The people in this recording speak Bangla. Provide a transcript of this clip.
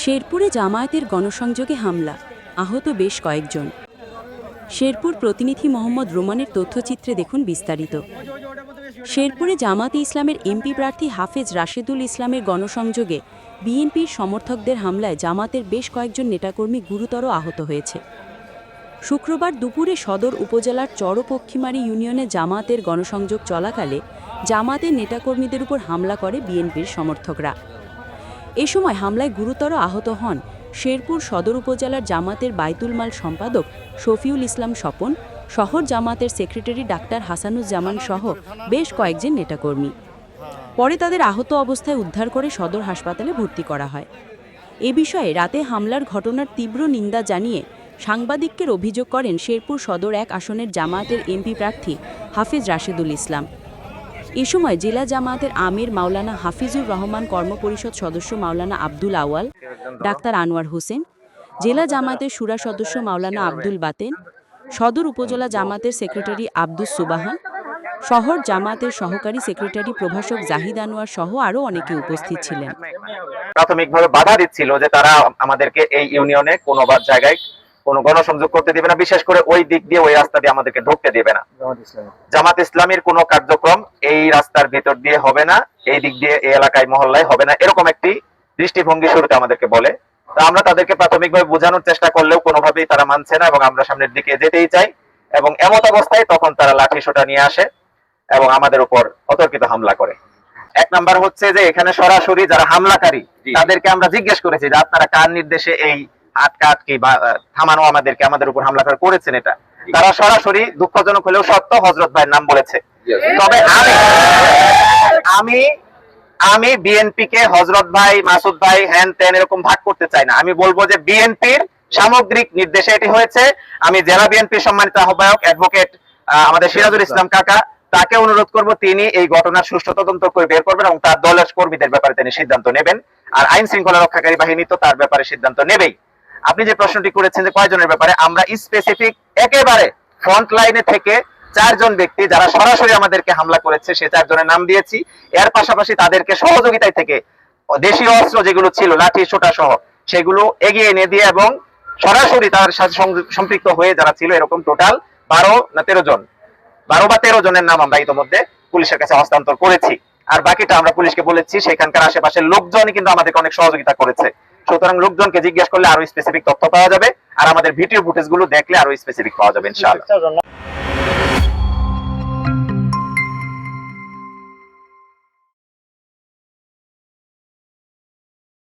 শেরপুরে জামায়াতের গণসংযোগে হামলা। আহত বেশ কয়েকজন। শেরপুর প্রতিনিধি মোহাম্মদ রোমানের তথ্যচিত্রে দেখুন বিস্তারিত। শেরপুরে জামাতে ইসলামের এমপি প্রার্থী হাফেজ রাশেদুল ইসলামের গণসংযোগে বিএনপির সমর্থকদের হামলায় জামাতের বেশ কয়েকজন নেতাকর্মী গুরুতর আহত হয়েছে। শুক্রবার দুপুরে সদর উপজেলার চরপক্ষিমারি ইউনিয়নে জামাতের গণসংযোগ চলাকালে জামাতের নেতাকর্মীদের উপর হামলা করে বিএনপির সমর্থকরা। এ সময় হামলায় গুরুতর আহত হন শেরপুর সদর উপজেলার জামাতের বাইতুল মাল সম্পাদক শফিউল ইসলাম স্বপন, শহর জামাতের সেক্রেটারি ডাক্তার হাসানুজ্জামান সহ বেশ কয়েকজন নেতাকর্মী। পরে তাদের আহত অবস্থায় উদ্ধার করে সদর হাসপাতালে ভর্তি করা হয়। এ বিষয়ে রাতে হামলার ঘটনার তীব্র নিন্দা জানিয়ে সাংবাদিকদের অভিযোগ করেন শেরপুর সদর এক আসনের জামায়াতের এমপি প্রার্থী হাফিজ রাশেদুল ইসলাম। এ সময় জেলা জামায়াতের আমির মাওলানা হাফিজুর রহমান কর্মপরিষদ সদস্য মাওলানা আব্দুল আওয়াল ডাক্তার আনোয়ার হোসেন, জেলা জামায়াতের সুরা সদস্য মাওলানা আব্দুল বাতেন, সদর উপজেলা জামাতের সেক্রেটারি আব্দুস সুবাহান, শহর জামাতের সহকারী সেক্রেটারি প্রভাষক জাহিদ আনোয়ার সহ আরও অনেকে উপস্থিত ছিলেন। প্রাথমিকভাবে বাধা দিচ্ছিল যে তারা আমাদেরকে এই ইউনিয়নে কোনো জায়গায় কোনো গণসংযোগ করতে দিবে না বিশেষ করে ওই দিক দিয়ে ওই রাস্তা দিয়ে আমাদেরকে ঢুকতে দিবে না। জামাত ইসলামের কোনো কার্যক্রম এই রাস্তার ভিতর দিয়ে হবে না এই দিক দিয়ে এই এলাকায় মহল্লায় হবে না এরকম একটি দৃষ্টিভঙ্গি শুরুতে আমাদেরকে বলে। তা আমরা তাদেরকে প্রাথমিকভাবে বোঝানোর চেষ্টা করলেও কোনোভাবেই তারা মানছে না এবং আমরা সামনের দিকে যেতেই চাই এবং এমত অবস্থায় তখন তারা লাঠি সোটা নিয়ে আসে এবং আমাদের উপর অতর্কিত হামলা করে। এক নাম্বার হচ্ছে যে এখানে সরাসরি যারা হামলাকারী তাদেরকে আমরা জিজ্ঞেস করেছি যে আপনারা কার নির্দেশে এই আটকা আটকি বা থামানো আমাদেরকে আমাদের উপর হামলা করেছেন এটা। তারা সরাসরি দুঃখজনক হলেও সত্য হজরত ভাইয়ের নাম বলেছে। তবে আমি আমি আমি বিএনপি কে হজরত ভাই মাসুদ ভাই হ্যান ত্যান এরকম ভাগ করতে চাই না। আমি বলব যে বিএনপির সামগ্রিক নির্দেশে এটি হয়েছে। আমি জেলা বিএনপির সম্মানিত আহ্বায়ক অ্যাডভোকেট আমাদের সিরাজুল ইসলাম কাকা তাকে অনুরোধ করব তিনি এই ঘটনার সুষ্ঠু তদন্ত করে বের করবেন এবং তার দলের কর্মীদের ব্যাপারে তিনি সিদ্ধান্ত নেবেন। আর আইন শৃঙ্খলা রক্ষাকারী বাহিনী তো তার ব্যাপারে সিদ্ধান্ত নেবেই। আপনি যে প্রশ্নটি করেছেন যে কয়জনের ব্যাপারে, আমরা স্পেসিফিক একেবারে ফ্রন্ট লাইনে থেকে চারজন ব্যক্তি যারা সরাসরি আমাদেরকে হামলা করেছে, সে চারজনের নাম দিয়েছি। এর পাশাপাশি তাদেরকে সহযোগিতায় থেকে দেশীয় অস্ত্র যেগুলো ছিল, লাঠি সোটা সহ, সেগুলো এগিয়ে এনে দিয়ে এবং সরাসরি তার সাথে সম্পৃক্ত হয়ে যারা ছিল, এরকম টোটাল বারো না তেরো জন। বারো বা তেরো জনের নাম আমরা ইতিমধ্যে পুলিশের কাছে হস্তান্তর করেছি। আর বাকিটা আমরা পুলিশকে বলেছি, সেখানকার আশেপাশের লোকজনই কিন্তু আমাদেরকে অনেক সহযোগিতা করেছে। সুতরাং লোকজনকে জিজ্ঞেস করলে আরও স্পেসিফিক তথ্য পাওয়া যাবে। আর আমাদের ভিডিও ফুটেজগুলো দেখলে আরও স্পেসিফিক পাওয়া যাবে, ইনশাআল্লাহ।